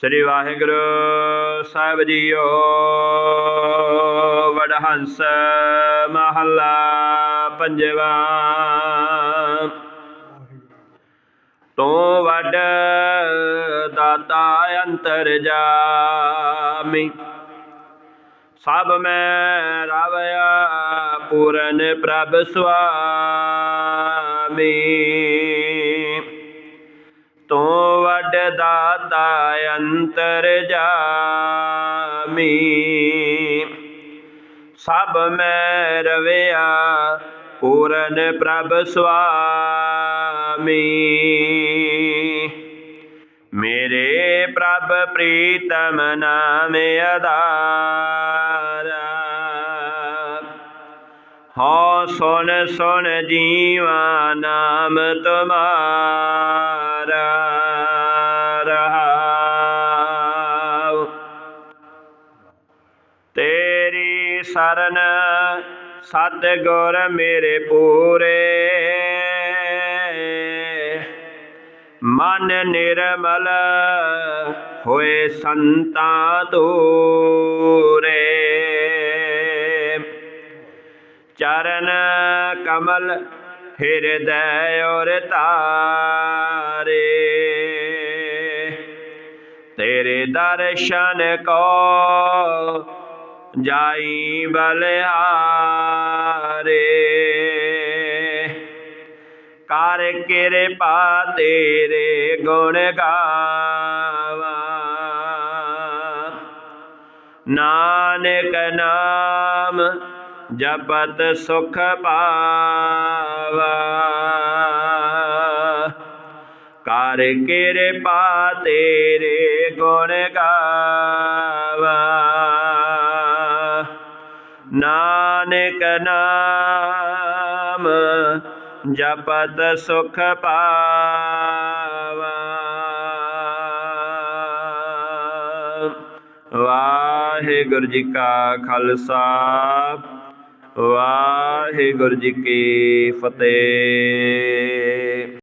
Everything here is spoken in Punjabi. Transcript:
ਸ੍ਰੀ ਵਾਹਿਗੁਰੂ ਸਾਹਿਬ ਜੀਓ, ਵਡਹੰਸ ਮਹੱਲਾ ਪੰਜਵਾ। ਤੂੰ ਵੱਡ ਦਾਤਾ ਅੰਤਰ ਜਾਮੀ, ਸਭ ਮੈਂ ਰਵਿਆ ਪੂਰਨ ਪ੍ਰਭ ਸੁਆਮੀ। ਦਾਤਾ ਅੰਤਰ ਜਾਮੀ। ਸਭ ਮੈਂ ਰਵਿਆ, ਪੂਰਨ ਪ੍ਰਭ ਸੁਆਮੀ। ਮੇਰੇ ਪ੍ਰਭ ਪ੍ਰੀਤਮ ਨਾਮ ਆਧਾਰਾ। ਹੋ, ਸੁਣ ਸੁਣ ਜੀਵਾ ਨਾਮ ਤੁਮਾਰਾ। ਰਹਾਉ ਤੇਰੀ ਸਰਨ ਸਤ ਗੁਰ ਮੇਰੇ ਪੂਰੇ। ਮਨ ਨਿਰਮਲ ਹੋਏ ਸੰਤਾਂ ਤੂਰੇ ਚਰਨ ਕਮਲ ਹਿਰਦੈ ਔਰ ਤਾਰੇ। ਦਰਸ਼ਨ ਕੋ ਜਾਈ ਬਲਿਹਾਰੇ ਕਰ ਕਿਰਪਾ ਤੇਰੇ ਗੁਣ ਗਾਵਾ। ਨਾਨਕ ਨਾਮ ਜਪਤ ਸੁਖ ਪਾਵਾ। ਕਰ ਕਿਰਪਾ ਤੇਰੇ ਗੁਣ ਗਾਵਾ। ਨਾਨਕ ਨਾਮ ਜਪਤ ਸੁਖ ਪਾਵਾ। ਵਾਹਿਗੁਰੂ ਜੀ ਕਾ ਖਾਲਸਾ, ਵਾਹਿਗੁਰੂ ਜੀ ਕੀ ਫਤਿਹ।